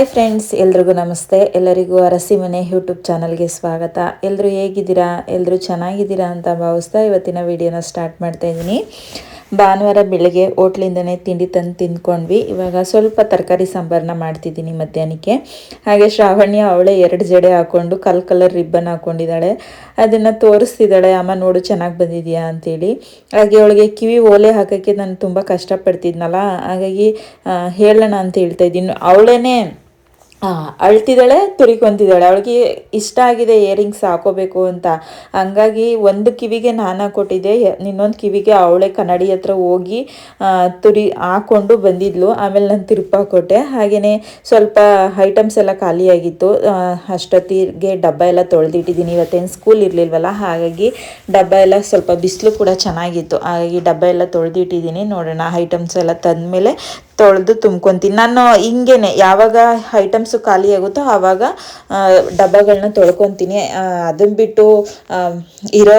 Hi friends ಎಲ್ರಿಗೂ ನಮಸ್ತೆ. ಎಲ್ಲರಿಗೂ ಅರಸಿ ಮನೆ ಯೂಟ್ಯೂಬ್ ಚಾನಲ್ಗೆ ಸ್ವಾಗತ. ಎಲ್ಲರೂ ಹೇಗಿದ್ದೀರಾ? ಎಲ್ಲರೂ ಚೆನ್ನಾಗಿದ್ದೀರಾ ಅಂತ ಭಾವಿಸ್ತಾ ಇವತ್ತಿನ ವಿಡಿಯೋನ ಸ್ಟಾರ್ಟ್ ಮಾಡ್ತಾ ಇದ್ದೀನಿ. ಭಾನುವಾರ ಬೆಳಗ್ಗೆ ಹೋಟ್ಲಿಂದನೇ ತಿಂಡಿ ತಂದು ತಿಂದ್ಕೊಂಡ್ವಿ. ಇವಾಗ ಸ್ವಲ್ಪ ತರಕಾರಿ ಸಾಂಬಾರನ್ನ ಮಾಡ್ತಿದ್ದೀನಿ ಮಧ್ಯಾಹ್ನಕ್ಕೆ. ಹಾಗೆ ಶ್ರಾವಣ್ಯ ಅವಳೇ ಎರಡು ಜಡೆ ಹಾಕ್ಕೊಂಡು ಕಲ್ ಕಲರ್ ರಿಬ್ಬನ್ ಹಾಕ್ಕೊಂಡಿದ್ದಾಳೆ ಅದನ್ನು ತೋರಿಸ್ತಿದ್ದಾಳೆ ಅಮ್ಮ ನೋಡು ಚೆನ್ನಾಗಿ ಬಂದಿದೆಯಾ? ಅಂತೇಳಿ. ಹಾಗೆ ಅವಳಿಗೆ ಕಿವಿ ಓಲೆ ಹಾಕೋಕ್ಕೆ ನಾನು ತುಂಬ ಕಷ್ಟಪಡ್ತಿದ್ನಲ್ಲ. ಹಾಗಾಗಿ ಹೇಳೋಣ ಅಂತ ಹೇಳ್ತಾ ಇದ್ದೀನಿ. ಅವಳೇನೆ ಆ, ಅಳ್ತಿದ್ದಾಳೆ, ತುರಿಕೊಂತಿದ್ದಾಳೆ. ಅವಳಿಗೆ ಇಷ್ಟ ಆಗಿದೆ ಇಯರಿಂಗ್ಸ್ ಹಾಕೋಬೇಕು ಅಂತ. ಹಂಗಾಗಿ ಒಂದು ಕಿವಿಗೆ ನಾನು ಕೊಟ್ಟಿದ್ದೆ. ಇನ್ನೊಂದು ಕಿವಿಗೆ ಅವಳೆ ಕನ್ನಡಿ ಹತ್ರ ಹೋಗಿ ತುರಿ ಹಾಕೊಂಡು ಬಂದಿದ್ಲು. ಆಮೇಲೆ ನಾನು ತಿರುಪಾಕೊಟ್ಟೆ ಹಾಗೆಯೇ ಸ್ವಲ್ಪ ಐಟಮ್ಸ್ ಎಲ್ಲ ಖಾಲಿಯಾಗಿತ್ತು ಅಷ್ಟೊತ್ತಿಗೆ ಡಬ್ಬ ಎಲ್ಲ ತೊಳೆದಿಟ್ಟಿದ್ದೀನಿ. ಇವತ್ತೇನು ಸ್ಕೂಲ್ ಇರಲಿಲ್ವಲ್ಲ, ಹಾಗಾಗಿ ಡಬ್ಬ ಎಲ್ಲ ಸ್ವಲ್ಪ ಬಿಸಿಲು ಕೂಡ ಚೆನ್ನಾಗಿತ್ತು. ಹಾಗಾಗಿ ಡಬ್ಬ ಎಲ್ಲ ತೊಳೆದಿಟ್ಟಿದ್ದೀನಿ. ನೋಡೋಣ ಐಟಮ್ಸ್ ಎಲ್ಲ ತಂದಮೇಲೆ ತೊಳೆದು ತುಂಬ್ಕೊತೀನಿ. ನಾನು ಹಿಂಗೇನೆ, ಯಾವಾಗ ಐಟಮ್ಸು ಖಾಲಿ ಆಗುತ್ತೋ ಆವಾಗ ಡಬ್ಬಗಳನ್ನ ತೊಳ್ಕೊತೀನಿ. ಅದನ್ನ ಬಿಟ್ಟು ಇರೋ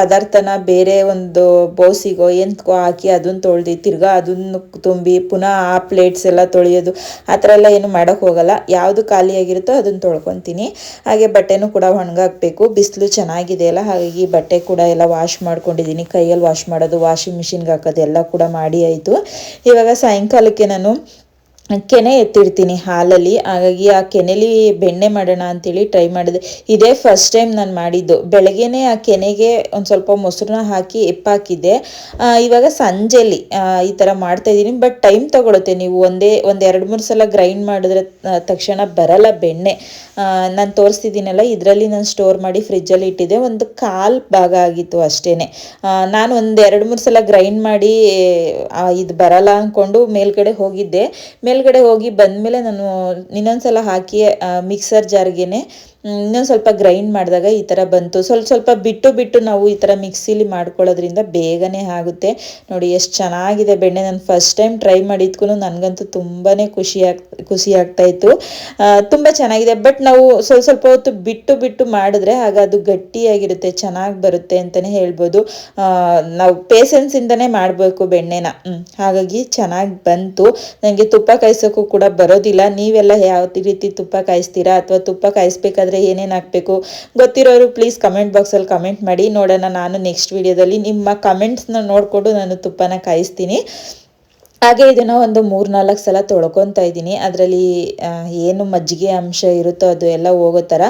ಪದಾರ್ಥನ ಬೇರೆ ಒಂದು ಬೌಸಿಗೋ ಎಂತಕೋ ಹಾಕಿ ಅದನ್ನ ತೊಳ್ದು ತಿರ್ಗಾ ಅದನ್ನು ತುಂಬಿ ಪುನಃ ಆ ಪ್ಲೇಟ್ಸ್ ಎಲ್ಲ ತೊಳೆಯೋದು, ಆ ಥರ ಎಲ್ಲ ಏನು ಮಾಡೋಕ್ಕೆ ಹೋಗಲ್ಲ. ಯಾವುದು ಖಾಲಿಯಾಗಿರುತ್ತೋ ಅದನ್ನ ತೊಳ್ಕೊತೀನಿ. ಹಾಗೆ ಬಟ್ಟೆನೂ ಕೂಡ ಒಣಗಾಕಬೇಕು. ಬಿಸಿಲು ಚೆನ್ನಾಗಿದೆ ಅಲ್ಲ, ಹಾಗಾಗಿ ಬಟ್ಟೆ ಕೂಡ ಎಲ್ಲ ವಾಶ್ ಮಾಡ್ಕೊಂಡಿದ್ದೀನಿ. ಕೈಯಲ್ಲಿ ವಾಶ್ ಮಾಡೋದು ವಾಷಿಂಗ್ ಮಿಷಿನ್ಗೆ ಹಾಕೋದು ಎಲ್ಲ ಕೂಡ ಮಾಡಿ ಆಯಿತು. ಇವಾಗ ಸಾಯಂಕಾಲಕ್ಕೆ ನಾನು ಕೆನೆ ಎತ್ತಿರ್ತೀನಿ ಹಾಲಲ್ಲಿ. ಹಾಗಾಗಿ ಆ ಕೆನೆಲಿ ಬೆಣ್ಣೆ ಮಾಡೋಣ ಅಂತೇಳಿ ಟ್ರೈ ಮಾಡಿದೆ. ಇದೇ ಫಸ್ಟ್ ಟೈಮ್ ನಾನು ಮಾಡಿದ್ದು. ಬೆಳಗ್ಗೆನೇ ಆ ಕೆನೆಗೆ ಒಂದು ಸ್ವಲ್ಪ ಮೊಸರನ್ನ ಹಾಕಿ ಎಪ್ಪಾಕಿದ್ದೆ. ಇವಾಗ ಸಂಜೆಲಿ ಈ ಥರ ಮಾಡ್ತಾ ಇದ್ದೀನಿ. ಬಟ್ ಟೈಮ್ ತೊಗೊಳುತ್ತೆ ನೀವು. ಒಂದೇ, ಒಂದು ಎರಡು, ಮೂರು ಸಲ ಗ್ರೈಂಡ್ ಮಾಡಿದ್ರೆ ತಕ್ಷಣ ಬರಲ್ಲ ಬೆಣ್ಣೆ. ನಾನು ತೋರಿಸ್ತಿದ್ದೀನಲ್ಲ, ಇದರಲ್ಲಿ ನಾನು ಸ್ಟೋರ್ ಮಾಡಿ ಫ್ರಿಜ್ಜಲ್ಲಿ ಇಟ್ಟಿದ್ದೆ. ಒಂದು ಕಾಲು ಭಾಗ ಆಗಿತ್ತು ಅಷ್ಟೇ ನಾನು ಒಂದು ಎರಡು, ಮೂರು ಸಲ ಗ್ರೈಂಡ್ ಮಾಡಿ ಇದು ಬರಲ್ಲ ಅಂದ್ಕೊಂಡು ಮೇಲ್ಗಡೆ ಹೋಗಿದ್ದೆ. ಮೇಲ್ಗಡೆ ಹೋಗಿ ಬಂದಮೇಲೆ ನಾನು ಇನ್ನೊಂದ್ಸಲ ಹಾಕಿ ಮಿಕ್ಸರ್ ಜಾರ್ಗೆನೆ ಇನ್ನೊಂದು ಸ್ವಲ್ಪ ಗ್ರೈಂಡ್ ಮಾಡಿದಾಗ ಈ ಥರ ಬಂತು. ಸ್ವಲ್ಪ ಸ್ವಲ್ಪ ಬಿಟ್ಟು ಬಿಟ್ಟು ನಾವು ಈ ಥರ ಮಿಕ್ಸಿಲಿ ಮಾಡ್ಕೊಳ್ಳೋದ್ರಿಂದ ಬೇಗನೆ ಆಗುತ್ತೆ. ನೋಡಿ, ಎಷ್ಟು ಚೆನ್ನಾಗಿದೆ ಬೆಣ್ಣೆ. ನಾನು ಫಸ್ಟ್ ಟೈಮ್ ಟ್ರೈ ಮಾಡಿದ್ಕೂ ನನಗಂತೂ ತುಂಬಾ ಖುಷಿ ಆಗ್, ಖುಷಿ ಆಗ್ತಾ ಇತ್ತು. ತುಂಬ ಚೆನ್ನಾಗಿದೆ. ಬಟ್ ನಾವು ಸ್ವಲ್ಪ ಸ್ವಲ್ಪ ಹೊತ್ತು ಬಿಟ್ಟು ಬಿಟ್ಟು ಮಾಡಿದ್ರೆ ಆಗ ಅದು ಗಟ್ಟಿಯಾಗಿರುತ್ತೆ, ಚೆನ್ನಾಗಿ ಬರುತ್ತೆ ಅಂತಲೇ ಹೇಳ್ಬೋದು. ನಾವು ಪೇಷನ್ಸಿಂದನೇ ಮಾಡಬೇಕು ಬೆಣ್ಣೆನ. ಹಾಗಾಗಿ ಚೆನ್ನಾಗಿ ಬಂತು. ನನಗೆ ತುಪ್ಪ ಕಾಯಿಸೋಕ್ಕೂ ಕೂಡ ಬರೋದಿಲ್ಲ. ನೀವೆಲ್ಲ ಯಾವ ರೀತಿ ತುಪ್ಪ ಕಾಯಿಸ್ತೀರಾ ಅಥವಾ ತುಪ್ಪ ಕಾಯಿಸ್ಬೇಕಾದ್ರೆ ಏನೇನು ಹಾಕಬೇಕು? ಗೊತ್ತಿರೋರು ಪ್ಲೀಸ್ ಕಮೆಂಟ್ ಬಾಕ್ಸಲ್ಲಿ ಕಮೆಂಟ್ ಮಾಡಿ. ನೋಡೋಣ ನಾನು ನೆಕ್ಸ್ಟ್ ವಿಡಿಯೋದಲ್ಲಿ ನಿಮ್ಮ ಕಮೆಂಟ್ಸ್ನ ನೋಡಿಕೊಂಡು ನಾನು ತುಪ್ಪನ ಕಾಯಿಸ್ತೀನಿ. ಹಾಗೆ ಇದನ್ನು ಒಂದು ಮೂರ್ನಾಲ್ಕು ಸಲ ತೊಳ್ಕೊತಾ ಇದ್ದೀನಿ. ಅದರಲ್ಲಿ ಏನು ಮಜ್ಜಿಗೆ ಅಂಶ ಇರುತ್ತೋ ಅದು ಎಲ್ಲ ಹೋಗೋ ಥರ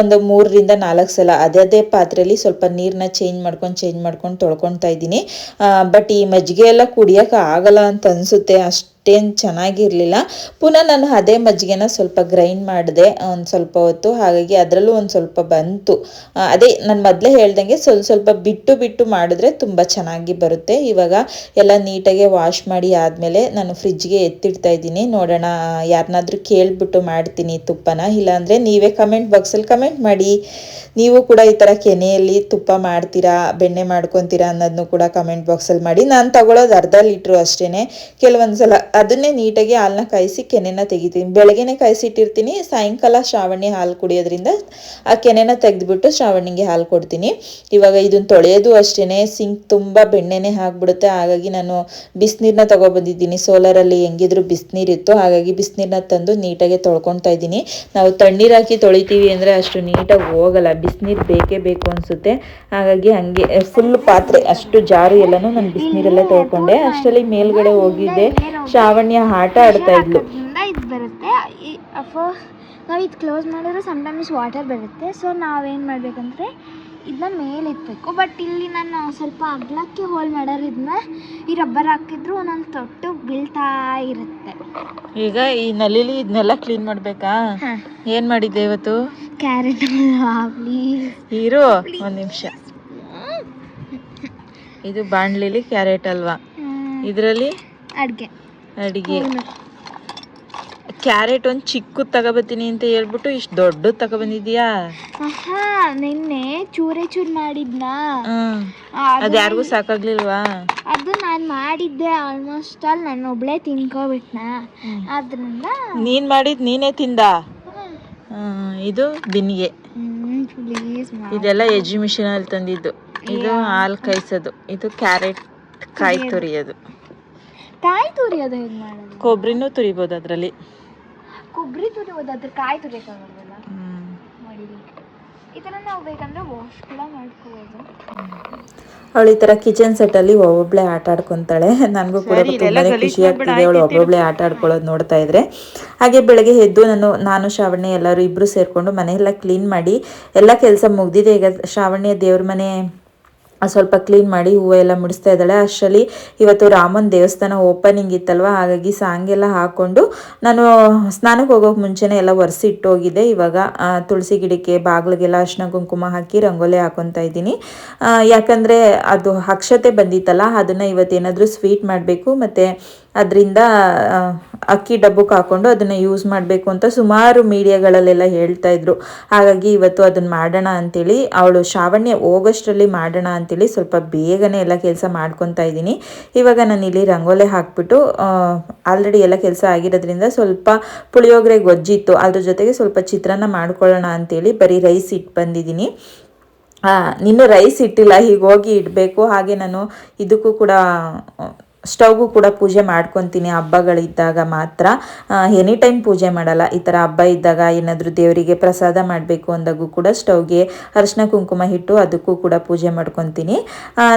ಒಂದು ಮೂರರಿಂದ ನಾಲ್ಕು ಸಲ ಅದೇ ಅದೇ ಪಾತ್ರೆಯಲ್ಲಿ ಸ್ವಲ್ಪ ನೀರನ್ನ ಚೇಂಜ್ ಮಾಡ್ಕೊಂಡು ಚೇಂಜ್ ಮಾಡ್ಕೊಂಡು ತೊಳ್ಕೊತಾ ಇದ್ದೀನಿ. ಬಟ್ ಈ ಮಜ್ಜಿಗೆ ಎಲ್ಲ ಕುಡಿಯೋಕೆ ಆಗಲ್ಲ ಅಂತ ಅನಿಸುತ್ತೆ. ಅಷ್ಟೇನು ಚೆನ್ನಾಗಿರಲಿಲ್ಲ. ಪುನಃ ನಾನು ಅದೇ ಮಜ್ಜಿಗೆನ ಸ್ವಲ್ಪ ಗ್ರೈಂಡ್ ಮಾಡಿದೆ, ಒಂದು ಸ್ವಲ್ಪ ಹೊತ್ತು. ಹಾಗಾಗಿ ಅದರಲ್ಲೂ ಒಂದು ಸ್ವಲ್ಪ ಬಂತು. ಅದೇ ನಾನು ಮೊದಲೇ ಹೇಳ್ದಂಗೆ ಸ್ವಲ್ಪ ಸ್ವಲ್ಪ ಬಿಟ್ಟು ಬಿಟ್ಟು ಮಾಡಿದ್ರೆ ತುಂಬ ಚೆನ್ನಾಗಿ ಬರುತ್ತೆ. ಇವಾಗ ಎಲ್ಲ ನೀಟಾಗಿ ವಾಶ್ ಮಾಡಿ ಆದಮೇಲೆ ನಾನು ಫ್ರಿಜ್ಗೆ ಎತ್ತಿಡ್ತಾ ಇದ್ದೀನಿ. ನೋಡೋಣ ಯಾರನ್ನಾದ್ರೂ ಕೇಳಿಬಿಟ್ಟು ಮಾಡ್ತೀನಿ ತುಪ್ಪನ. ಇಲ್ಲಾಂದರೆ ನೀವೇ ಕಮೆಂಟ್ ಬಾಕ್ಸಲ್ಲಿ ಕಮೆಂಟ್ ಮಾಡಿ. ನೀವು ಕೂಡ ಈ ಥರ ಕೆನೆಯಲ್ಲಿ ತುಪ್ಪ ಮಾಡ್ತೀರಾ, ಬೆಣ್ಣೆ ಮಾಡ್ಕೊತೀರಾ ಅನ್ನೋದನ್ನು ಕೂಡ ಕಮೆಂಟ್ ಬಾಕ್ಸಲ್ಲಿ ಮಾಡಿ. ನಾನು ತಗೊಳ್ಳೋದು ಅರ್ಧ ಲೀಟ್ರು ಅಷ್ಟೇ ಕೆಲವೊಂದು ಸಲ ಅದನ್ನೇ ನೀಟಾಗಿ ಹಾಲನ್ನ ಕಾಯಿಸಿ ಕೆನೆನ ತೆಗಿತೀನಿ. ಬೆಳಗ್ಗೆನೆ ಕಾಯಿಸಿಟ್ಟಿರ್ತೀನಿ, ಸಾಯಂಕಾಲ ಶ್ರಾವಣಿ ಹಾಲು ಕುಡಿಯೋದ್ರಿಂದ ಆ ಕೆನೆನ ತೆಗೆದ್ಬಿಟ್ಟು ಶ್ರಾವಣಿಗೆ ಹಾಲು ಕೊಡ್ತೀನಿ. ಇವಾಗ ಇದನ್ನ ತೊಳೆಯೋದು ಅಷ್ಟೇ ಸಿಂಕ್ ತುಂಬ ಬೆಣ್ಣೆನೇ ಹಾಕ್ಬಿಡುತ್ತೆ ಹಾಗಾಗಿ ನಾನು ಬಿಸಿನೀರನ್ನ ತಗೊಬಂದಿದ್ದೀನಿ. ಸೋಲಾರಲ್ಲಿ ಹೆಂಗಿದ್ರು ಬಿಸಿನೀರಿತ್ತು ಹಾಗಾಗಿ ಬಿಸಿನೀರನ್ನ ತಂದು ನೀಟಾಗಿ ತೊಳ್ಕೊತಾ ಇದ್ದೀನಿ. ನಾವು ತಣ್ಣೀರು ಹಾಕಿ ತೊಳಿತೀವಿ ಅಂದರೆ ಅಷ್ಟು ನೀಟಾಗಿ ಹೋಗಲ್ಲ. ಬಿಸಿನೀರು ಬೇಕೇ ಬೇಕು ಅನಿಸುತ್ತೆ. ಹಾಗಾಗಿ ಹಂಗೆ ಫುಲ್ ಪಾತ್ರೆ ಅಷ್ಟು ಜಾರು ಎಲ್ಲನೂ ನಾನು ಬಿಸಿನೀರಲ್ಲೇ ತೊಳ್ಕೊಂಡೆ. ಅಷ್ಟರಲ್ಲಿ ಮೇಲ್ಗಡೆ ಹೋಗಿದ್ದೆ ಶ್ರಾವಣ್ಯ ಆಟ ಆಡ್ತಾ ಇದ್ಲು. ಇಂದ ಇದು ಬರುತ್ತೆ. ನಾವು ಇದು ಕ್ಲೋಸ್ ಮಾಡಿದ್ರೆ ಸಮ್ಟೈಮ್ಸ್ ವಾಟರ್ ಬರುತ್ತೆ. ಸೊ ನಾವೇನು ಮಾಡಬೇಕಂದ್ರೆ ಇದನ್ನ ಮೇಲೆ ಬಟ್ ಇಲ್ಲಿ ನಾನು ಸ್ವಲ್ಪ ಅಗ್ಲಕ್ಕೆ ಹೋಲ್ ಮಾಡೋರು ಇದನ್ನ ಈ ರಬ್ಬರ್ ಹಾಕಿದ್ರು ಒಂದೊಂದು ತೊಟ್ಟು ಬೀಳ್ತಾ ಇರುತ್ತೆ. ಈಗ ಈ ನಲ್ಲಿಲಿ ಇದನ್ನೆಲ್ಲ ಕ್ಲೀನ್ ಮಾಡಬೇಕಾ? ಏನ್ ಮಾಡಿದ್ದೆ ಇವತ್ತು? ಕ್ಯಾರೆಟ್ ಇರು ಒಂದು ನಿಮಿಷ. ಇದು ಬಾಣ್ಲಿಲಿ ಕ್ಯಾರೆಟ್ ಅಲ್ವಾ? ಇದರಲ್ಲಿ? ಅಡುಗೆ. ಅಡಿಗೆ. ಕ್ಯಾರೆಟ್ ಒಂದು ಚಿಕ್ಕದು ತಗೋಬತ್ತೀನಿ ಅಂತ ಹೇಳ್ಬಿಟ್ಟು ಇಷ್ಟು ದೊಡ್ಡದು ತಗೊಬಂದಿದ್ಯಾ? ಹಾ ನಿನ್ನೆ ಚೂರೆ ಚೂರು ಮಾಡಿದ್ನಾ? ಅದು ಯಾರಿಗೂ ಸಾಕಾಗ್ಲಿಲ್ವಾ? ಅದು ನಾನು ಮಾಡಿದ್ದೆ ಆಲ್ಮೋಸ್ಟ್ ಅಲ್ಲಿ ನಾನು ಒಬ್ಳೆ ತಿನ್ಕೋಬಿಟ್ನ? ಆದ್ರಿಂದ ನೀನ್ ಮಾಡಿದ್ ನೀನೇ ತಿಂದ? ಇದು ಬಿನ್ಗೆ. ಇದೆಲ್ಲ ಎಜುಮಿಷನ್ ಅಲ್ಲಿ ತಂದಿದ್ದು. ಇದು ಹಾಲು ಕಾಯಿಸೋದು. ಇದು ಕ್ಯಾರೆಟ್ ಕಾಯಿ ತುರಿಯೋದು. ಕಾಯಿ ತುರಿಯೋದು ಹೇಗೆ ಮಾಡೋದು? ಕೊಬ್ಬರಿನೂ ತುರಿಬೋದು ಅದರಲ್ಲಿ. ಕೊಬ್ಬರಿ ತುರಿಬೋದು ಅದ್ರ ಕಾಯಿ ತುರಿಯೋಕ್ಕಾಗಲ್ವಲ್ಲ ಮಡಿಲಿ ಈ ಥರ ನಾವು ಬೇಕಂದ್ರೆ ವಾಶ್ ಕೂಡ ಮಾಡ್ಕೋಬೋದು. ಅವಳು ಈ ಥರ ಕಿಚನ್ ಸೆಟ್ಟಲ್ಲಿ ಒಬ್ಬೊಬ್ಳೆ ಆಟ ಆಡ್ಕೊಂತಾಳೆ. ನನಗೂ ಕೂಡ ತುಂಬಾನೇ ಖುಷಿ ಆಗ್ತಿದೆ ಅವಳು ಒಬ್ಬೊಬ್ಳೆ ಆಟ ಆಡ್ಕೊಳ್ಳೋದು ನೋಡ್ತಾ ಇದ್ರೆ. ಹಾಗೆ ಬೆಳಗ್ಗೆ ಎದ್ದು ನಾನು ನಾನು ಶ್ರಾವಣಿ ಎಲ್ಲರೂ ಸೇರ್ಕೊಂಡು ಮನೆ ಮನೆಯೆಲ್ಲ ಕ್ಲೀನ್ ಮಾಡಿ ಎಲ್ಲ ಕೆಲಸ ಮುಗ್ದಿದೆ. ಈಗ ಶ್ರಾವಣಿಯ ದೇವ್ರ ಮನೆ ಸ್ವಲ್ಪ ಕ್ಲೀನ್ ಮಾಡಿ ಹೂವು ಎಲ್ಲ ಮುಡಿಸ್ತಾ ಇದ್ದಾಳೆ. ಅಷ್ಟರಲ್ಲಿ ಇವತ್ತು ರಾಮನ ದೇವಸ್ಥಾನ ಓಪನಿಂಗ್ ಇತ್ತಲ್ವ? ಹಾಗಾಗಿ ಸಾಂಗ್ ಎಲ್ಲ ಹಾಕ್ಕೊಂಡು ನಾನು, ಸ್ನಾನಕ್ಕೆ ಹೋಗೋಕೆ ಮುಂಚೆನೇ ಎಲ್ಲ ಒರೆಸಿ ಇಟ್ಟೋಗಿದ್ದೆ ಇವಾಗ ತುಳಸಿ ಗಿಡಕ್ಕೆ ಬಾಗಿಲಿಗೆಲ್ಲ ಅರ್ಶಿನ ಕುಂಕುಮ ಹಾಕಿ ರಂಗೋಲಿ ಹಾಕೊತಾ ಇದ್ದೀನಿ. ಯಾಕಂದರೆ ಅದು ಅಕ್ಷತೆ ಬಂದಿತ್ತಲ್ಲ, ಅದನ್ನು ಇವತ್ತೇನಾದರೂ ಸ್ವೀಟ್ ಮಾಡಬೇಕು. ಮತ್ತು ಅದರಿಂದ ಅಕ್ಕಿ ಡಬ್ಬಕ್ಕೆ ಹಾಕೊಂಡು ಅದನ್ನು ಯೂಸ್ ಮಾಡಬೇಕು ಅಂತ ಸುಮಾರು ಮೀಡಿಯಾಗಳಲ್ಲೆಲ್ಲ ಹೇಳ್ತಾ ಇದ್ರು. ಹಾಗಾಗಿ ಇವತ್ತು ಅದನ್ನು ಮಾಡೋಣ ಅಂತೇಳಿ, ಅವಳು ಶ್ರಾವಣ್ಯ ಹೋಗೋಷ್ಟರಲ್ಲಿ ಮಾಡೋಣ ಅಂತೇಳಿ ಸ್ವಲ್ಪ ಬೇಗನೆ ಎಲ್ಲ ಕೆಲಸ ಮಾಡ್ಕೊತಾ ಇದ್ದೀನಿ. ಇವಾಗ ನಾನು ಇಲ್ಲಿ ರಂಗೋಲೆ ಹಾಕ್ಬಿಟ್ಟು ಆಲ್ರೆಡಿ ಎಲ್ಲ ಕೆಲಸ ಆಗಿರೋದ್ರಿಂದ ಸ್ವಲ್ಪ ಪುಳಿಯೋಗರೆ ಗೊಜ್ಜಿತ್ತು. ಅದ್ರ ಜೊತೆಗೆ ಸ್ವಲ್ಪ ಚಿತ್ರಾನ್ನ ಮಾಡ್ಕೊಳ್ಳೋಣ ಅಂತೇಳಿ ಬರೀ ರೈಸ್ ಇಟ್ಟು ಬಂದಿದ್ದೀನಿ. ಹಾಂ ಇನ್ನೂ ರೈಸ್ ಇಟ್ಟಿಲ್ಲ, ಹೀಗೆ ಹೋಗಿ ಇಡಬೇಕು. ಹಾಗೆ ನಾನು ಇದಕ್ಕೂ ಕೂಡ ಸ್ಟವ್ಗೂ ಕೂಡ ಪೂಜೆ ಮಾಡ್ಕೊತೀನಿ. ಹಬ್ಬಗಳಿದ್ದಾಗ ಮಾತ್ರ. ಎನಿ ಟೈಮ್ ಪೂಜೆ ಮಾಡಲ್ಲ. ಈ ಥರ ಹಬ್ಬ ಇದ್ದಾಗ ಏನಾದರೂ ದೇವರಿಗೆ ಪ್ರಸಾದ ಮಾಡಬೇಕು ಅಂದಾಗೂ ಕೂಡ ಸ್ಟವ್ಗೆ ಅರಿಶಿನ, ಕುಂಕುಮ ಹಿಟ್ಟು ಅದಕ್ಕೂ ಕೂಡ ಪೂಜೆ ಮಾಡ್ಕೊತೀನಿ.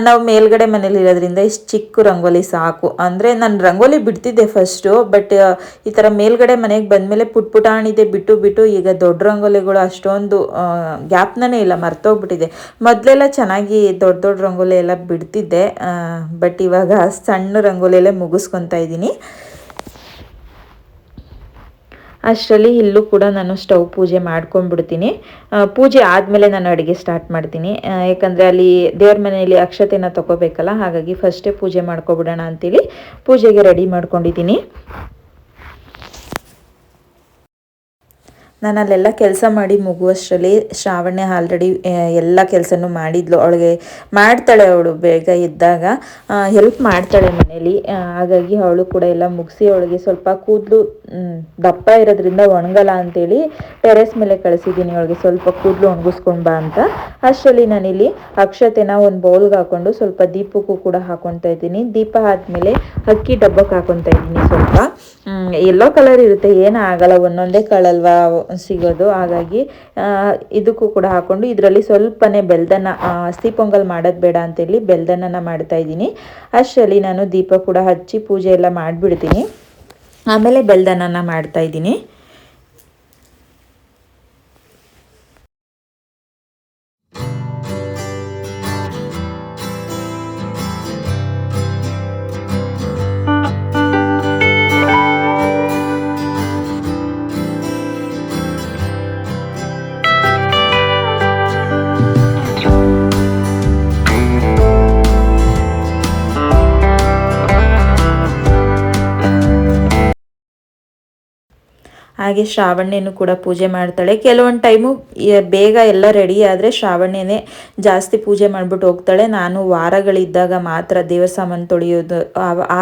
ನಾವು ಮೇಲ್ಗಡೆ ಮನೇಲಿ ಇರೋದ್ರಿಂದ ಇಷ್ಟು ಚಿಕ್ಕ ರಂಗೋಲಿ ಸಾಕು. ಅಂದರೆ ನಾನು ರಂಗೋಲಿ ಬಿಡ್ತಿದ್ದೆ ಫಸ್ಟು ಬಟ್ ಈ ಥರ ಮೇಲ್ಗಡೆ ಮನೆಗೆ ಬಂದಮೇಲೆ ಪುಟ್ ಪುಟಾಣಿದೆ ಬಿಟ್ಟು ಬಿಟ್ಟು ಈಗ ದೊಡ್ಡ ರಂಗೋಲಿಗಳು ಅಷ್ಟೊಂದು ಗ್ಯಾಪ್ನೇ ಇಲ್ಲ, ಮರ್ತೋಗ್ಬಿಟ್ಟಿದೆ. ಮೊದಲೆಲ್ಲ ಚೆನ್ನಾಗಿ ದೊಡ್ಡ ದೊಡ್ಡ ರಂಗೋಲಿ ಎಲ್ಲ ಬಿಡ್ತಿದ್ದೆ. ಬಟ್ ಇವಾಗ ಸಣ್ಣ ರಂಗೋಲಿಯಲ್ಲೇ ಮುಗಿಸ್ಕೊತಾ ಇದ್ದೀನಿ. ಅಷ್ಟರಲ್ಲಿ ಇಲ್ಲೂ ಕೂಡ ನಾನು ಸ್ಟವ್ ಪೂಜೆ ಮಾಡ್ಕೊಂಡ್ಬಿಡ್ತೀನಿ. ಪೂಜೆ ಆದಮೇಲೆ ನಾನು ಅಡುಗೆ ಸ್ಟಾರ್ಟ್ ಮಾಡ್ತೀನಿ. ಯಾಕಂದರೆ ಅಲ್ಲಿ ದೇವ್ರ ಮನೆಯಲ್ಲಿ ಅಕ್ಷತೆನ ತಗೋಬೇಕಲ್ಲ, ಹಾಗಾಗಿ ಫಸ್ಟೇ ಪೂಜೆ ಮಾಡ್ಕೊಬಿಡೋಣ ಅಂತೇಳಿ ಪೂಜೆಗೆ ರೆಡಿ ಮಾಡ್ಕೊಂಡಿದ್ದೀನಿ. ನಾನು ಅಲ್ಲೆಲ್ಲ ಕೆಲಸ ಮಾಡಿ ಮುಗುವಷ್ಟರಲ್ಲಿ ಶ್ರಾವಣ್ಯ ಆಲ್ರೆಡಿ ಎಲ್ಲ ಕೆಲಸನೂ ಮಾಡಿದ್ಲು. ಅವಳಿಗೆ ಮಾಡ್ತಾಳೆ ಅವಳು ಬೇಗ ಇದ್ದಾಗ. ಹೆಲ್ಪ್ ಮಾಡ್ತಾಳೆ ಮನೇಲಿ. ಹಾಗಾಗಿ ಅವಳು ಕೂಡ ಎಲ್ಲ ಮುಗಿಸಿ ಅವಳಿಗೆ ಸ್ವಲ್ಪ ಕೂದಲು ದಪ್ಪ ಇರೋದ್ರಿಂದ ಒಣಗಲ್ಲ ಅಂತೇಳಿ ಟೆರೆಸ್ ಮೇಲೆ ಕಳಿಸಿದ್ದೀನಿ. ಅವಳಿಗೆ ಸ್ವಲ್ಪ ಕೂದಲು ಒಣಗಿಸ್ಕೊಂಡು ಬಾ ಅಂತ. ಅಷ್ಟರಲ್ಲಿ ನಾನಿಲ್ಲಿ ಅಕ್ಷತೆನ ಒಂದು ಬೌಲ್ಗೆ ಹಾಕೊಂಡು ಸ್ವಲ್ಪ ದೀಪಕ್ಕೂ ಕೂಡ ಹಾಕೊತಾ ಇದ್ದೀನಿ. ದೀಪ ಆದಮೇಲೆ ಅಕ್ಕಿ ಡಬ್ಬಕ್ಕೆ ಹಾಕೊತಾ ಇದ್ದೀನಿ ಸ್ವಲ್ಪ. ಎಲ್ಲೋ ಕಲರ್ ಇರುತ್ತೆ, ಏನೂ ಆಗಲ್ಲ. ಒಂದೊಂದೇ ಕಾಳಲ್ವಾ ಸಿಗೋದು. ಹಾಗಾಗಿ ಇದಕ್ಕೂ ಕೂಡ ಹಾಕೊಂಡು ಇದರಲ್ಲಿ ಸ್ವಲ್ಪನೇ ಬೆಲ್ದನ ಹಸಿ ಪೊಂಗಲ್ ಮಾಡೋದು ಬೇಡ ಅಂತೇಳಿ ಬೆಲ್ದನ ಮಾಡ್ತಾ ಇದ್ದೀನಿ. ಅಷ್ಟರಲ್ಲಿ ನಾನು ದೀಪ ಕೂಡ ಹಚ್ಚಿ ಪೂಜೆ ಎಲ್ಲ ಮಾಡಿಬಿಡ್ತೀನಿ. ಆಮೇಲೆ ಬೆಲ್ದನನ ಮಾಡ್ತಾ ಇದ್ದೀನಿ. ಹಾಗೆ ಶ್ರಾವಣ್ಯನೂ ಕೂಡ ಪೂಜೆ ಮಾಡ್ತಾಳೆ. ಕೆಲವೊಂದು ಟೈಮು ಬೇಗ ಎಲ್ಲ ರೆಡಿ ಆದರೆ ಶ್ರಾವಣ್ಯನೇ ಜಾಸ್ತಿ ಪೂಜೆ ಮಾಡಿಬಿಟ್ಟು ಹೋಗ್ತಾಳೆ. ನಾನು ವಾರಗಳಿದ್ದಾಗ ಮಾತ್ರ ದೇವರ ಸಾಮಾನು ತೊಳೆಯೋದು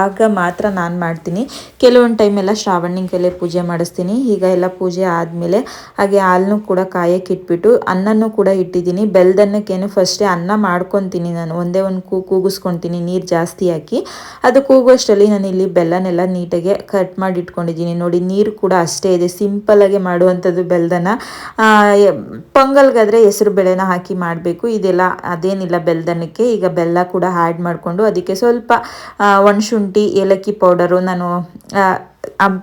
ಆಗ ಮಾತ್ರ ನಾನು ಮಾಡ್ತೀನಿ. ಕೆಲವೊಂದು ಟೈಮೆಲ್ಲ ಶ್ರಾವಣ್ಯನ ಕೈಲೇ ಪೂಜೆ ಮಾಡಿಸ್ತೀನಿ. ಈಗ ಎಲ್ಲ ಪೂಜೆ ಆದಮೇಲೆ ಹಾಗೆ ಹಾಲನ್ನು ಕೂಡ ಕಾಯಕ್ಕೆ ಇಟ್ಬಿಟ್ಟು ಅನ್ನನೂ ಕೂಡ ಇಟ್ಟಿದ್ದೀನಿ. ಬೆಲ್ದನ್ನಕ್ಕೇನು ಫಸ್ಟೇ ಅನ್ನ ಮಾಡ್ಕೊತೀನಿ ನಾನು. ಒಂದೇ ಒಂದು ಕೂ, ಕೂಗಿಸ್ಕೊತೀನಿ ನೀರು ಜಾಸ್ತಿ ಹಾಕಿ. ಅದು ಕೂಗುವಷ್ಟರಲ್ಲಿ ನಾನು ಇಲ್ಲಿ ಬೆಲ್ಲನೆಲ್ಲ ನೀಟಾಗೆ ಕಟ್ ಮಾಡಿ ಇಟ್ಕೊಂಡಿದ್ದೀನಿ. ನೋಡಿ ನೀರು ಕೂಡ ಅಷ್ಟೇ ಇದೆ. ಸಿಂಪಲ್ಲಾಗಿ ಮಾಡುವಂಥದ್ದು ಬೆಲ್ದನ. ಪೊಂಗಲ್ಗಾದರೆ ಹೆಸರು ಬೇಳೆನ ಹಾಕಿ ಮಾಡಬೇಕು. ಇದೆಲ್ಲ ಅದೇನಿಲ್ಲ ಬೆಲ್ದನಕ್ಕೆ. ಈಗ ಬೆಲ್ಲ ಕೂಡ ಆ್ಯಡ್ ಮಾಡಿಕೊಂಡು ಅದಕ್ಕೆ ಸ್ವಲ್ಪ ಒಣಶುಂಠಿ ಏಲಕ್ಕಿ ಪೌಡರು ನಾನು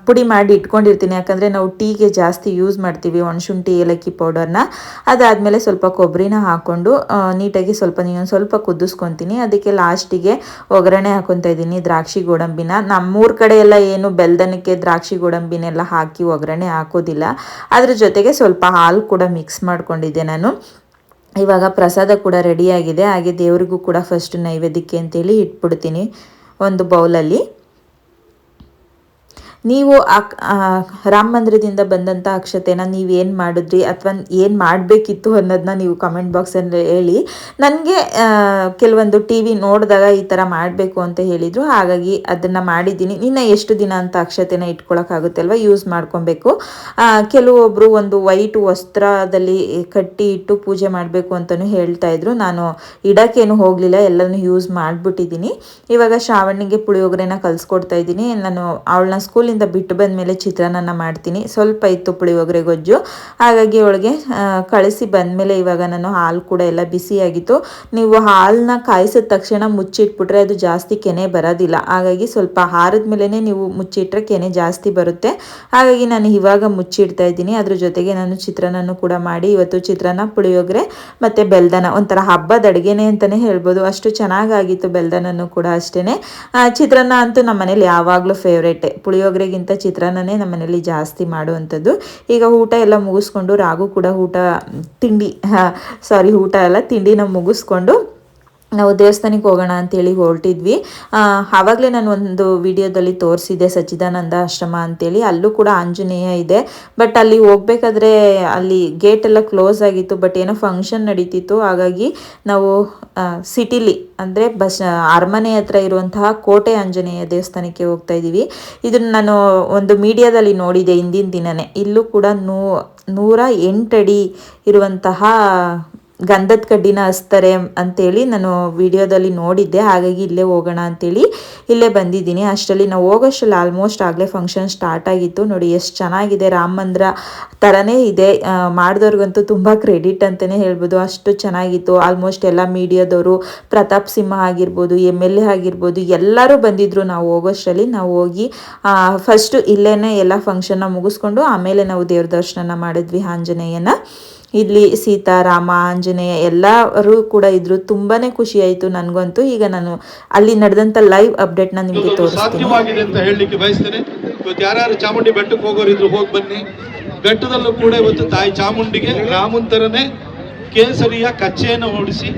ಪುಡಿ ಮಾಡಿ ಇಟ್ಕೊಂಡಿರ್ತೀನಿ. ಯಾಕಂದರೆ ನಾವು ಟೀಗೆ ಜಾಸ್ತಿ ಯೂಸ್ ಮಾಡ್ತೀವಿ ಒಣಶುಂಠಿ, ಏಲಕ್ಕಿ ಪೌಡರ್ನ ಅದಾದಮೇಲೆ ಸ್ವಲ್ಪ ಕೊಬ್ಬರಿನ ಹಾಕ್ಕೊಂಡು ನೀಟಾಗಿ ಸ್ವಲ್ಪ ನೀನು ಸ್ವಲ್ಪ ಕುದಿಸ್ಕೊತೀನಿ. ಅದಕ್ಕೆ ಲಾಸ್ಟಿಗೆ ಒಗ್ಗರಣೆ ಹಾಕೊತಾ ಇದ್ದೀನಿ, ದ್ರಾಕ್ಷಿ ಗೋಡಂಬಿನ. ನಮ್ಮೂರ ಕಡೆ ಎಲ್ಲ ಏನು ಬೆಲ್ದನಕ್ಕೆ ದ್ರಾಕ್ಷಿ ಗೋಡಂಬಿನೆಲ್ಲ ಹಾಕಿ ಒಗ್ಗರಣೆ ಹಾಕೋದಿಲ್ಲ. ಅದ್ರ ಜೊತೆಗೆ ಸ್ವಲ್ಪ ಹಾಲು ಕೂಡ ಮಿಕ್ಸ್ ಮಾಡ್ಕೊಂಡಿದ್ದೆ ನಾನು. ಇವಾಗ ಪ್ರಸಾದ ಕೂಡ ರೆಡಿಯಾಗಿದೆ ಹಾಗೆ ದೇವರಿಗೂ ಕೂಡ ಫಸ್ಟ್ ನೈವೇದ್ಯಕ್ಕೆ ಅಂತೇಳಿ ಇಟ್ಬಿಡ್ತೀನಿ ಒಂದು ಬೌಲಲ್ಲಿ ನೀವು ರಾಮ ಮಂದಿರದಿಂದ ಬಂದಂಥ ಅಕ್ಷತೆನ ನೀವೇನು ಮಾಡಿದ್ರಿ ಅಥವಾ ಏನು ಮಾಡಬೇಕಿತ್ತು ಅನ್ನೋದನ್ನ ನೀವು ಕಮೆಂಟ್ ಬಾಕ್ಸಲ್ಲಿ ಹೇಳಿ. ನನಗೆ ಕೆಲವೊಂದು ಟಿ ವಿ ನೋಡಿದಾಗ ಈ ಥರ ಮಾಡಬೇಕು ಅಂತ ಹೇಳಿದರು. ಹಾಗಾಗಿ ಅದನ್ನು ಮಾಡಿದ್ದೀನಿ. ಇನ್ನು ಎಷ್ಟು ದಿನ ಅಂತ ಅಕ್ಷತೆನ ಇಟ್ಕೊಳಕ್ಕಾಗುತ್ತೆ ಅಲ್ವಾ ಯೂಸ್ ಮಾಡ್ಕೊಬೇಕು. ಕೆಲವೊಬ್ಬರು ಒಂದು ವೈಟ್ ವಸ್ತ್ರದಲ್ಲಿ ಕಟ್ಟಿ ಇಟ್ಟು ಪೂಜೆ ಮಾಡಬೇಕು ಅಂತಲೂ ಹೇಳ್ತಾ ಇದ್ರು. ನಾನು ಇಡೋಕ್ಕೇನು ಹೋಗಲಿಲ್ಲ. ಎಲ್ಲನೂ ಯೂಸ್ ಮಾಡಿಬಿಟ್ಟಿದ್ದೀನಿ. ಇವಾಗ ಶ್ರಾವಣಿಗೆ ಪುಳಿಯೋಗರೆನ ಕಲಿಸ್ಕೊಡ್ತಾ ಇದ್ದೀನಿ. ನಾನು ಅವಳನ್ನ ಸ್ಕೂಲಿಂದ ಸ್ಕೂಲಿಂದ ಬಿಟ್ಟು ಬಂದ ಮೇಲೆ ಚಿತ್ರಾನ್ನ ಮಾಡ್ತೀನಿ. ಸ್ವಲ್ಪ ಇತ್ತು ಪುಳಿಯೋಗರೆ ಗೊಜ್ಜು. ಹಾಗಾಗಿ ಅವಳಿಗೆ ಕಳಿಸಿ ಬಂದಮೇಲೆ ಇವಾಗ ನಾನು ಹಾಲು ಕೂಡ ಎಲ್ಲ ಬಿಸಿಯಾಗಿತ್ತು. ನೀವು ಹಾಲನ್ನ ಕಾಯಿಸಿದ ತಕ್ಷಣ ಮುಚ್ಚಿಟ್ಬಿಟ್ರೆ ಅದು ಜಾಸ್ತಿ ಕೆನೆ ಬರೋದಿಲ್ಲ. ಹಾಗಾಗಿ ಸ್ವಲ್ಪ ಹಾರದ ಮೇಲೇ ನೀವು ಮುಚ್ಚಿಟ್ರೆ ಕೆನೆ ಜಾಸ್ತಿ ಬರುತ್ತೆ. ಹಾಗಾಗಿ ನಾನು ಇವಾಗ ಮುಚ್ಚಿಡ್ತಾ ಇದ್ದೀನಿ. ಅದ್ರ ಜೊತೆಗೆ ನಾನು ಚಿತ್ರಾನ್ನನೂ ಕೂಡ ಮಾಡಿ, ಇವತ್ತು ಚಿತ್ರಾನ್ನ, ಪುಳಿಯೋಗರೆ ಮತ್ತು ಬೆಲ್ದನ ಒಂಥರ ಹಬ್ಬದ ಅಡುಗೆನೆ ಅಂತಲೇ ಹೇಳ್ಬೋದು. ಅಷ್ಟು ಚೆನ್ನಾಗಾಗಿತ್ತು ಬೆಲ್ದನೂ ಕೂಡ ಅಷ್ಟೇ ಚಿತ್ರಾನ್ನ ಅಂತೂ ನಮ್ಮ ಮನೇಲಿ ಯಾವಾಗಲೂ ಫೇವ್ರೇಟೆ ಪುಳಿಯೋಗರೆಗಿಂತ ಚಿತ್ರಾನ್ನನೇ ನಮ್ಮ ಮನೇಲಿ ಜಾಸ್ತಿ ಮಾಡುವಂಥದ್ದು. ಈಗ ಊಟ ಎಲ್ಲ ಮುಗಿಸ್ಕೊಂಡು ರಾಗು ಕೂಡ ಊಟ, ತಿಂಡಿ ಸಾರಿ ಊಟ ಎಲ್ಲ ತಿಂಡಿನ ಮುಗಿಸ್ಕೊಂಡು ನಾವು ದೇವಸ್ಥಾನಕ್ಕೆ ಹೋಗೋಣ ಅಂತೇಳಿ ಹೊರಟಿದ್ವಿ. ಆವಾಗಲೇ ನಾನು ಒಂದು ವಿಡಿಯೋದಲ್ಲಿ ತೋರಿಸಿದ್ದೆ ಸಚ್ಚಿದಾನಂದ ಆಶ್ರಮ ಅಂತೇಳಿ. ಅಲ್ಲೂ ಕೂಡ ಆಂಜನೇಯ ಇದೆ. ಬಟ್ ಅಲ್ಲಿ ಹೋಗ್ಬೇಕಾದ್ರೆ ಅಲ್ಲಿ ಗೇಟ್ ಎಲ್ಲ ಕ್ಲೋಸ್ ಆಗಿತ್ತು. ಬಟ್ ಏನೋ ಫಂಕ್ಷನ್ ನಡೀತಿತ್ತು. ಹಾಗಾಗಿ ನಾವು ಸಿಟಿಲಿ, ಅಂದರೆ ಬಸ್, ಅರಮನೆ ಹತ್ರ ಇರುವಂತಹ ಕೋಟೆ ಆಂಜನೇಯ ದೇವಸ್ಥಾನಕ್ಕೆ ಹೋಗ್ತಾ ಇದ್ದೀವಿ. ಇದನ್ನು ನಾನು ಒಂದು ಮೀಡಿಯಾದಲ್ಲಿ ನೋಡಿದೆ ಹಿಂದಿನ ದಿನವೇ ಇಲ್ಲೂ ಕೂಡ ನೂ, ನೂರ ಎಂಟಡಿ ಇರುವಂತಹ ಗಂಧದ ಕಡ್ಡಿನ ಹಚ್ತಾರೆ ಅಂತೇಳಿ ನಾನು ವಿಡಿಯೋದಲ್ಲಿ ನೋಡಿದ್ದೆ. ಹಾಗಾಗಿ ಇಲ್ಲೇ ಹೋಗೋಣ ಅಂತೇಳಿ ಇಲ್ಲೇ ಬಂದಿದ್ದೀನಿ. ಅಷ್ಟರಲ್ಲಿ ನಾವು ಹೋಗೋಷ್ಟರಲ್ಲಿ ಆಲ್ಮೋಸ್ಟ್ ಆಗಲೇ ಫಂಕ್ಷನ್ ಸ್ಟಾರ್ಟ್ ಆಗಿತ್ತು. ನೋಡಿ ಎಷ್ಟು ಚೆನ್ನಾಗಿದೆ. ರಾಮ ಮಂದಿರ ಥರನೇ ಇದೆ. ಮಾಡಿದವ್ರಿಗಂತೂ ತುಂಬ ಕ್ರೆಡಿಟ್ ಅಂತಲೇ ಹೇಳ್ಬೋದು. ಅಷ್ಟು ಚೆನ್ನಾಗಿತ್ತು. ಆಲ್ಮೋಸ್ಟ್ ಎಲ್ಲ ಮೀಡಿಯಾದವರು, ಪ್ರತಾಪ್ ಸಿಂಹ ಆಗಿರ್ಬೋದು, ಎಂ ಎಲ್ ಎ ಆಗಿರ್ಬೋದು, ಎಲ್ಲರೂ ಬಂದಿದ್ದರು ನಾವು ಹೋಗೋಷ್ಟರಲ್ಲಿ. ನಾವು ಹೋಗಿ ಫಸ್ಟು ಇಲ್ಲೇ ಎಲ್ಲ ಫಂಕ್ಷನ್ನ ಮುಗಿಸ್ಕೊಂಡು ಆಮೇಲೆ ನಾವು ದೇವ್ರ ದರ್ಶನ ಮಾಡಿದ್ವಿ ಆಂಜನೇಯನ. ಇಲ್ಲಿ ಸೀತಾ ರಾಮ ಆಂಜನೇಯ ಎಲ್ಲರೂ ಕೂಡ ಇದ್ರು. ತುಂಬಾನೇ ಖುಷಿ ಆಯ್ತು ನನಗಂತೂ. ಈಗ ನಾನು ಅಲ್ಲಿ ನಡೆದಂತ ಲೈವ್ ಅಪ್ಡೇಟ್ನ ನಿಮಗೆ ತೋರಿಸ್ತೀನಿ. ಅಂತ ಹೇಳಲಿಕ್ಕೆ ಬಯಸ್ತೇನೆ. ಇವತ್ತು ಯಾರ್ಯಾರು ಚಾಮುಂಡಿ ಬೆಟ್ಟಕ್ಕೆ ಹೋಗೋರಿದ್ರು ಹೋಗಿ ಬನ್ನಿ. ಬೆಟ್ಟದಲ್ಲೂ ಕೂಡ ಇವತ್ತು ತಾಯಿ ಚಾಮುಂಡಿಗೆ ರಾಮನ್ ತರನೇ ಕೇಸರಿಯ ಕಚ್ಚೆಯನ್ನು ಓಡಿಸಿ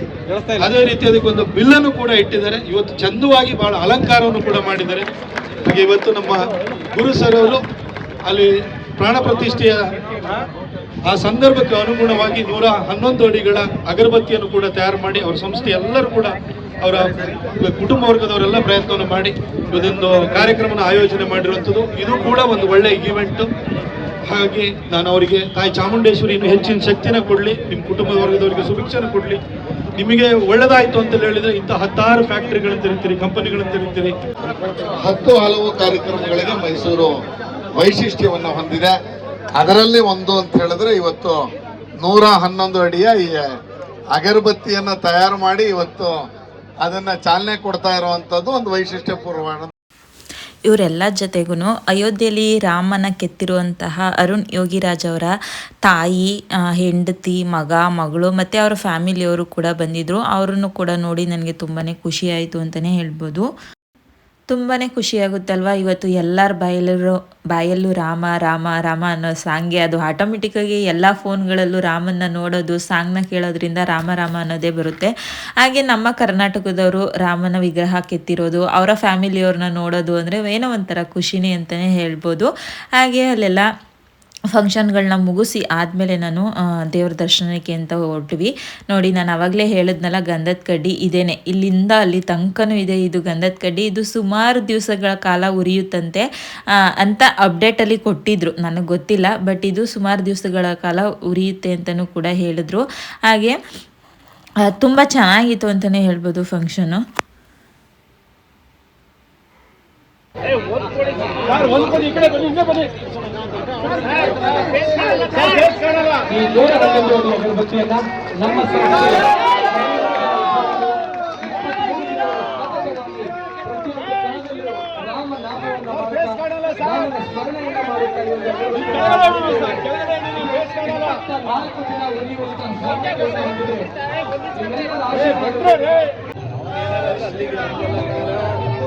ಅದೇ ರೀತಿ ಅದಕ್ಕೊಂದು ಬಿಲ್ಲನ್ನು ಕೂಡ ಇಟ್ಟಿದ್ದಾರೆ. ಇವತ್ತು ಚಂದವಾಗಿ ಬಹಳ ಅಲಂಕಾರವನ್ನು ಕೂಡ ಮಾಡಿದ್ದಾರೆ. ಹಾಗೆ ಇವತ್ತು ನಮ್ಮ ಗುರು ಸರ್ ಅವರು ಅಲ್ಲಿ ಪ್ರಾಣ ಪ್ರತಿಷ್ಠೆಯ ಆ ಸಂದರ್ಭಕ್ಕೆ ಅನುಗುಣವಾಗಿ ನೂರ ಹನ್ನೊಂದು ಅಡಿಗಳ ಅಗರಬತ್ತಿಯನ್ನು ಕೂಡ ತಯಾರು ಮಾಡಿ ಅವರ ಸಂಸ್ಥೆ ಎಲ್ಲರೂ ಕೂಡ ಅವರ ಕುಟುಂಬ ವರ್ಗದವರೆಲ್ಲ ಪ್ರಯತ್ನವನ್ನು ಮಾಡಿ ಇದೊಂದು ಕಾರ್ಯಕ್ರಮನ ಆಯೋಜನೆ ಮಾಡಿರುವಂಥದ್ದು. ಇದು ಕೂಡ ಒಂದು ಒಳ್ಳೆಯ ಈವೆಂಟು. ಹಾಗಾಗಿ ನಾನು ಅವರಿಗೆ, ತಾಯಿ ಚಾಮುಂಡೇಶ್ವರಿ ಇನ್ನು ಹೆಚ್ಚಿನ ಶಕ್ತಿನ ಕೊಡಲಿ, ನಿಮ್ಮ ಕುಟುಂಬ ವರ್ಗದವರಿಗೆ ಸುಭಿಕ್ಷನ ಕೊಡಲಿ. ನಿಮಗೆ ಒಳ್ಳೆಯದಾಯಿತು ಅಂತ ಹೇಳಿದರೆ ಇಂಥ ಹತ್ತಾರು ಫ್ಯಾಕ್ಟರಿಗಳನ್ನು ತೆರಿತೀರಿ, ಕಂಪನಿಗಳನ್ನು ತೆರಿತೀರಿ. ಹತ್ತು ಹಲವು ಕಾರ್ಯಕ್ರಮಗಳಿಗೆ ಮೈಸೂರು ವೈಶಿಷ್ಟ್ಯವನ್ನು ಹೊಂದಿದೆ. ಅದರಲ್ಲಿ ಒಂದು ಅಂತ ಹೇಳಿದ್ರೆ ಇವತ್ತು ನೂರ ಹನ್ನೊಂದು ಅಡಿಯ ಈ ಅಗರಬತ್ತಿಯನ್ನ ತಯಾರು ಮಾಡಿ ಇವತ್ತು ಅದನ್ನ ಚಾಲನೆ ಕೊಡ್ತಾ ಇರುವಂತದ್ದು ಒಂದು ವೈಶಿಷ್ಟ್ಯಪೂರ್ವವಾದ ಇವರೆಲ್ಲ ಜೊತೆಗೂ ಅಯೋಧ್ಯೆಯಲ್ಲಿ ರಾಮನ ಕೆತ್ತಿರುವಂತಹ ಅರುಣ್ ಯೋಗಿರಾಜ್ ಅವರ ತಾಯಿ ಹೆಂಡತಿ, ಮಗ, ಮಗಳು ಮತ್ತು ಅವರ ಫ್ಯಾಮಿಲಿಯವರು ಕೂಡ ಬಂದಿದ್ದರು ಅವರನ್ನು ಕೂಡ ನೋಡಿ ನನಗೆ ತುಂಬಾ ಖುಷಿ ಆಯಿತು ಅಂತಲೇ ಹೇಳ್ಬೋದು. ತುಂಬಾ ಖುಷಿಯಾಗುತ್ತಲ್ವ? ಇವತ್ತು ಎಲ್ಲರ ಬಾಯಲ್ಲೂ ಬಾಯಲ್ಲೂ ರಾಮ ರಾಮ ರಾಮ ಅನ್ನೋ ಸಾಂಗ್ಗೆ ಅದು ಆಟೋಮೆಟಿಕ್ಕಾಗಿ ಎಲ್ಲ ಫೋನ್ಗಳಲ್ಲೂ ರಾಮನ್ನ ನೋಡೋದು, ಸಾಂಗ್ನ ಕೇಳೋದ್ರಿಂದ ರಾಮ ರಾಮ ಅನ್ನೋದೇ ಬರುತ್ತೆ. ಹಾಗೆ ನಮ್ಮ ಕರ್ನಾಟಕದವರು ರಾಮನ ವಿಗ್ರಹ ಕೆತ್ತಿರೋದು, ಅವರ ಫ್ಯಾಮಿಲಿಯವ್ರನ್ನ ನೋಡೋದು ಅಂದರೆ ಏನೋ ಒಂಥರ ಖುಷಿನೇ ಅಂತಲೇ ಹೇಳ್ಬೋದು. ಹಾಗೆ ಅಲ್ಲೆಲ್ಲ ಫಂಕ್ಷನ್ಗಳನ್ನ ಮುಗಿಸಿ ಆದಮೇಲೆ ನಾನು ದೇವ್ರ ದರ್ಶನಕ್ಕೆ ಅಂತ ಹೊರಟ್ವಿ. ನೋಡಿ, ನಾನು ಆವಾಗಲೇ ಹೇಳಿದ್ನಲ್ಲ, ಗಂಧದ ಕಡ್ಡಿ ಇದೇನೆ. ಇಲ್ಲಿಂದ ಅಲ್ಲಿ ತನಕನೂ ಇದೆ ಇದು ಗಂಧದ ಕಡ್ಡಿ. ಇದು ಸುಮಾರು ದಿವಸಗಳ ಕಾಲ ಉರಿಯುತ್ತಂತೆ ಅಂತ ಅಪ್ಡೇಟಲ್ಲಿ ಕೊಟ್ಟಿದ್ರು. ನನಗೆ ಗೊತ್ತಿಲ್ಲ ಬಟ್ ಇದು ಸುಮಾರು ದಿವಸಗಳ ಕಾಲ ಉರಿಯುತ್ತೆ ಅಂತಲೂ ಕೂಡ ಹೇಳಿದ್ರು. ಹಾಗೆ ತುಂಬ ಚೆನ್ನಾಗಿತ್ತು ಅಂತಲೇ ಹೇಳ್ಬೋದು ಫಂಕ್ಷನು ಈ ದೂರದಲ್ಲಿ ಒಂದು ಅಗರಬತ್ತಿಯನ್ನ ನಮ್ಮ ಸ್ಮರಣೆಯನ್ನ ಮಾಡುತ್ತಾ ಒಂದು ನಾಲ್ಕು ದಿನ ಉಳಿಯುವಂತಹ ಸಾಧ್ಯತೆಯನ್ನು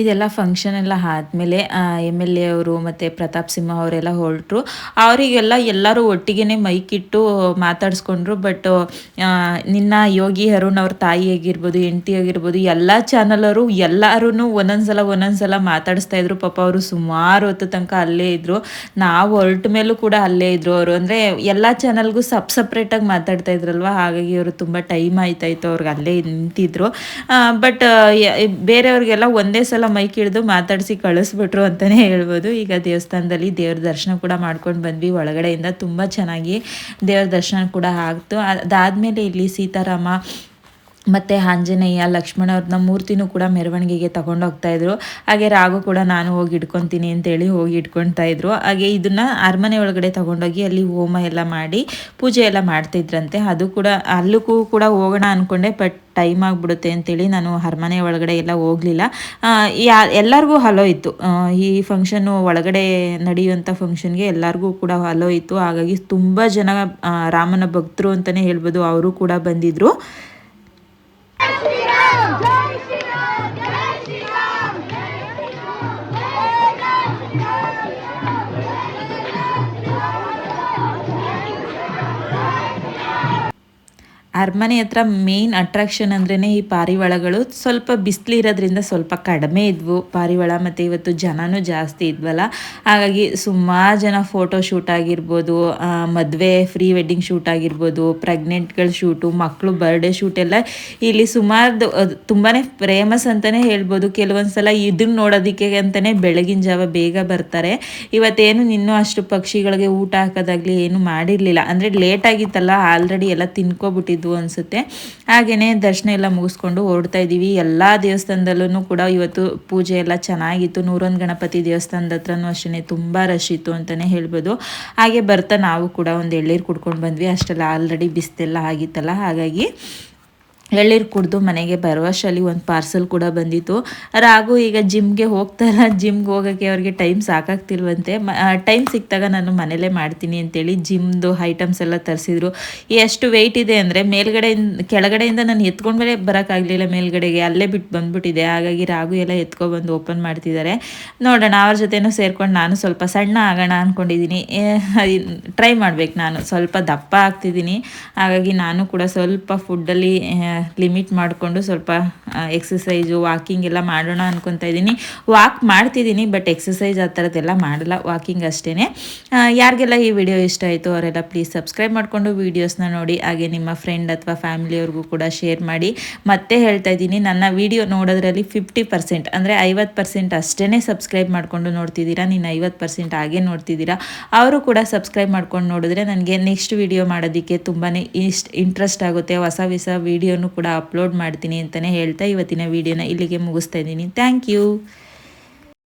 ಇದೆಲ್ಲ ಫಂಕ್ಷನ್ ಎಲ್ಲ ಆದಮೇಲೆ ಎಂ ಎಲ್ ಎ ಅವರು ಮತ್ತು ಪ್ರತಾಪ್ ಸಿಂಹ ಅವರೆಲ್ಲ ಹೊರಟರು. ಅವರಿಗೆಲ್ಲ ಎಲ್ಲರೂ ಒಟ್ಟಿಗೆ ಇಟ್ಟು ಮಾತಾಡಿಸ್ಕೊಂಡ್ರು. ಬಟ್ ನಿನ್ನ ಯೋಗಿ ಅರುಣ್ ಅವ್ರ ತಾಯಿ ಆಗಿರ್ಬೋದು ಹೆಂಡತಿ ಆಗಿರ್ಬೋದು ಎಲ್ಲ ಚಾನಲರು ಎಲ್ಲರೂ ಒಂದೊಂದ್ಸಲ ಒಂದೊಂದ್ಸಲ ಮಾತಾಡಿಸ್ತಾ ಇದ್ರು. ಪಾಪ ಅವರು ಸುಮಾರು ಹೊತ್ತು ತನಕ ಅಲ್ಲೇ ಇದ್ದರು ನಾವು ಹೊರಟ ಮೇಲೂ ಕೂಡ ಅಲ್ಲೇ ಇದ್ರು ಅವರು. ಅಂದರೆ ಎಲ್ಲ ಚಾನಲ್ಗೂ ಸಪ್ ಸಪ್ರೇಟಾಗಿ ಮಾತಾಡ್ತಾ ಇದ್ರಲ್ವಾ? ಹಾಗಾಗಿ ಅವರು ತುಂಬ ಟೈಮ್ ಆಯ್ತಾಯಿತ್ತು ಅವ್ರಿಗೆ ಅಲ್ಲೇ ನಿಂತಿದ್ರು. ಬಟ್ ಬೇರೆಯವ್ರಿಗೆಲ್ಲ ಒಂದೇ ಸಲ ಮೈಕ್ ಹಿಡಿದು ಮಾತಾಡಿಸಿ ಕಳಿಸ್ಬಿಟ್ರು ಅಂತಲೇ ಹೇಳ್ಬೋದು. ಈಗ ದೇವಸ್ಥಾನದಲ್ಲಿ ದೇವ್ರ ದರ್ಶನ ಕೂಡ ಮಾಡ್ಕೊಂಡು ಬಂದ್ವಿ. ಒಳಗಡೆಯಿಂದ ತುಂಬ ಚೆನ್ನಾಗಿ ದೇವ್ರ ದರ್ಶನ ಕೂಡ ಆಗ್ತು. ಅದಾದಮೇಲೆ ಇಲ್ಲಿ ಸೀತಾರಾಮ ಮತ್ತು ಆಂಜನೇಯ, ಲಕ್ಷ್ಮಣ ಅವ್ರನ್ನ ಮೂರ್ತಿನೂ ಕೂಡ ಮೆರವಣಿಗೆಗೆ ಇದ್ರು. ಹಾಗೆ ರಾಗು ಕೂಡ ನಾನು ಹೋಗಿ ಇಟ್ಕೊತೀನಿ ಅಂತೇಳಿ ಹೋಗಿ ಇಟ್ಕೊಳ್ತಾ ಇದ್ರು. ಹಾಗೆ ಇದನ್ನ ಅರಮನೆ ಒಳಗಡೆ ತಗೊಂಡೋಗಿ ಅಲ್ಲಿ ಹೋಮ ಎಲ್ಲ ಮಾಡಿ ಪೂಜೆ ಎಲ್ಲ ಮಾಡ್ತಿದ್ರಂತೆ. ಅದು ಕೂಡ ಅಲ್ಲಕ್ಕೂ ಕೂಡ ಹೋಗೋಣ ಅಂದ್ಕೊಂಡೆ ಬಟ್ ಟೈಮ್ ಆಗಿಬಿಡುತ್ತೆ ಅಂತೇಳಿ ನಾನು ಅರಮನೆ ಒಳಗಡೆ ಎಲ್ಲ ಹೋಗಲಿಲ್ಲ. ಎಲ್ಲರಿಗೂ ಹಲೋ ಇತ್ತು. ಈ ಫಂಕ್ಷನ್ನು ಒಳಗಡೆ ನಡೆಯುವಂಥ ಫಂಕ್ಷನ್ಗೆ ಎಲ್ಲರಿಗೂ ಕೂಡ ಹಲೋ ಇತ್ತು. ಹಾಗಾಗಿ ತುಂಬ ಜನ ರಾಮನ ಭಕ್ತರು ಅಂತಲೇ ಹೇಳ್ಬೋದು, ಅವರು ಕೂಡ ಬಂದಿದ್ದರು ಅರಮನೆ ಹತ್ರ ಮೇನ್ ಅಟ್ರಾಕ್ಷನ್ ಅಂದ್ರೇ ಈ ಪಾರಿವಾಳಗಳು. ಸ್ವಲ್ಪ ಬಿಸಿಲಿರೋದ್ರಿಂದ ಸ್ವಲ್ಪ ಕಡಿಮೆ ಇದ್ವು ಪಾರಿವಾಳ ಮತ್ತು ಇವತ್ತು ಜನನೂ ಜಾಸ್ತಿ ಇದ್ವಲ್ಲ. ಹಾಗಾಗಿ ಸುಮಾರು ಜನ ಫೋಟೋ ಶೂಟ್ ಆಗಿರ್ಬೋದು ಮದುವೆ ಫ್ರೀ ವೆಡ್ಡಿಂಗ್ ಶೂಟ್ ಆಗಿರ್ಬೋದು ಪ್ರೆಗ್ನೆಂಟ್ಗಳ ಶೂಟು ಮಕ್ಕಳು ಬರ್ಡೇ ಶೂಟ್ ಎಲ್ಲ ಇಲ್ಲಿ ಸುಮಾರು ತುಂಬಾ ಫೇಮಸ್ ಅಂತಲೇ ಹೇಳ್ಬೋದು. ಕೆಲವೊಂದು ಸಲ ಇದನ್ನು ನೋಡೋದಕ್ಕೆ ಅಂತಲೇ ಬೆಳಗಿನ ಜಾವ ಬೇಗ ಬರ್ತಾರೆ. ಇವತ್ತೇನು ಇನ್ನೂ ಅಷ್ಟು ಪಕ್ಷಿಗಳಿಗೆ ಊಟ ಹಾಕೋದಾಗಲಿ ಏನು ಮಾಡಿರಲಿಲ್ಲ. ಅಂದರೆ ಲೇಟ್ ಆಗಿತ್ತಲ್ಲ ಆಲ್ರೆಡಿ ಎಲ್ಲ ತಿನ್ಕೊಬಿಟ್ಟಿದ್ವು. ಅನಿಸುತ್ತೆ. ಹಾಗೆಯೇ ದರ್ಶನ ಎಲ್ಲ ಮುಗಿಸ್ಕೊಂಡು ಓಡ್ತಾ ಇದ್ದೀವಿ. ಎಲ್ಲ ದೇವಸ್ಥಾನದಲ್ಲೂ ಕೂಡ ಇವತ್ತು ಪೂಜೆ ಎಲ್ಲ ಚೆನ್ನಾಗಿತ್ತು. ನೂರೊಂದು ಗಣಪತಿ ದೇವಸ್ಥಾನದ ಹತ್ರನೂ ಅಷ್ಟೇ ತುಂಬ ರಶ್ ಇತ್ತು ಅಂತಲೇ ಹೇಳ್ಬೋದು. ಹಾಗೆ ಬರ್ತಾ ನಾವು ಕೂಡ ಒಂದು ಎಳ್ಳೀರು ಕುಡ್ಕೊಂಡು ಬಂದ್ವಿ. ಅಷ್ಟೆಲ್ಲ ಆಲ್ರೆಡಿ ಬಿಸಿಲೆಲ್ಲ ಆಗಿತ್ತಲ್ಲ. ಹಾಗಾಗಿ ಎಳ್ಳೀರು ಕುಡಿದು ಮನೆಗೆ ಬರುವಷ್ಟರಲ್ಲಿ ಒಂದು ಪಾರ್ಸಲ್ ಕೂಡ ಬಂದಿತ್ತು. ರಾಗು ಈಗ ಜಿಮ್ಗೆ ಹೋಗ್ತಾರ ಜಿಮ್ಗೆ ಹೋಗೋಕ್ಕೆ ಅವ್ರಿಗೆ ಟೈಮ್ ಸಾಕಾಗ್ತಿಲ್ವಂತೆ. ಟೈಮ್ ಸಿಕ್ಕಿದಾಗ ನಾನು ಮನೇಲೇ ಮಾಡ್ತೀನಿ ಅಂತೇಳಿ ಜಿಮ್ದು ಐಟಮ್ಸ್ ಎಲ್ಲ ತರಿಸಿದ್ರು. ಎಷ್ಟು ವೆಯ್ಟ್ ಇದೆ ಅಂದರೆ ಮೇಲ್ಗಡೆಯಿಂದ, ಕೆಳಗಡೆಯಿಂದ ನಾನು ಎತ್ಕೊಂಡ ಮೇಲೆ ಬರೋಕ್ಕಾಗಲಿಲ್ಲ ಮೇಲ್ಗಡೆಗೆ. ಅಲ್ಲೇ ಬಿಟ್ಟು ಬಂದ್ಬಿಟ್ಟಿದೆ. ಹಾಗಾಗಿ ರಾಗು ಎಲ್ಲ ಎತ್ಕೊಬಂದು ಓಪನ್ ಮಾಡ್ತಿದ್ದಾರೆ. ನೋಡೋಣ, ಅವ್ರ ಜೊತೆನೂ ಸೇರ್ಕೊಂಡು ನಾನು ಸ್ವಲ್ಪ ಸಣ್ಣ ಆಗೋಣ ಅಂದ್ಕೊಂಡಿದ್ದೀನಿ ಟ್ರೈ ಮಾಡ್ಬೇಕು ನಾನು. ಸ್ವಲ್ಪ ದಪ್ಪ ಆಗ್ತಿದ್ದೀನಿ. ಹಾಗಾಗಿ ನಾನು ಕೂಡ ಸ್ವಲ್ಪ ಫುಡ್ಡಲ್ಲಿ ಲಿಮಿಟ್ ಮಾಡಿಕೊಂಡು ಸ್ವಲ್ಪ ಎಕ್ಸಸೈಸು ವಾಕಿಂಗ್ ಎಲ್ಲ ಮಾಡೋಣ ಅನ್ಕೊತ ಇದ್ದೀನಿ. ವಾಕ್ ಮಾಡ್ತಿದ್ದೀನಿ ಬಟ್ ಎಕ್ಸಸೈಸ್ ಆ ಥರದ್ದೆಲ್ಲ ಮಾಡಲ್ಲ. ವಾಕಿಂಗ್ ಅಷ್ಟೇ ಯಾರಿಗೆಲ್ಲ ಈ ವಿಡಿಯೋ ಇಷ್ಟ ಆಯಿತು ಅವರೆಲ್ಲ ಪ್ಲೀಸ್ ಸಬ್ಸ್ಕ್ರೈಬ್ ಮಾಡಿಕೊಂಡು ವೀಡಿಯೋಸ್ನ ನೋಡಿ, ಹಾಗೆ ನಿಮ್ಮ ಫ್ರೆಂಡ್ ಅಥವಾ ಫ್ಯಾಮಿಲಿಯವ್ರಿಗೂ ಕೂಡ ಶೇರ್ ಮಾಡಿ. ಮತ್ತೆ ಹೇಳ್ತಾ ಇದ್ದೀನಿ, ನನ್ನ ವಿಡಿಯೋ ನೋಡೋದ್ರಲ್ಲಿ ಫಿಫ್ಟಿ ಪರ್ಸೆಂಟ್ ಅಂದರೆ ಐವತ್ತು ಪರ್ಸೆಂಟ್ ಅಷ್ಟೇ ಸಬ್ಸ್ಕ್ರೈಬ್ ಮಾಡಿಕೊಂಡು ನೋಡ್ತಿದ್ದೀರಾ? ನೀನು ಐವತ್ತು ಪರ್ಸೆಂಟ್ ಹಾಗೆ ನೋಡ್ತಿದ್ದೀರಾ? ಅವರು ಕೂಡ ಸಬ್ಸ್ಕ್ರೈಬ್ ಮಾಡ್ಕೊಂಡು ನೋಡಿದ್ರೆ ನನಗೆ ನೆಕ್ಸ್ಟ್ ವಿಡಿಯೋ ಮಾಡೋದಕ್ಕೆ ತುಂಬಾ ಇಷ್ಟ ಇಂಟ್ರೆಸ್ಟ್ ಆಗುತ್ತೆ. ಹೊಸ ಹೊಸ ವೀಡಿಯೋನು ಕೂಡ ಅಪ್ಲೋಡ್ ಮಾಡ್ತೀನಿ ಅಂತಲೇ ಹೇಳ್ತಾ ಇವತ್ತಿನ ವಿಡಿಯೋನ ಇಲ್ಲಿಗೆ ಮುಗಿಸ್ತಾ ಇದ್ದೀನಿ. Thank you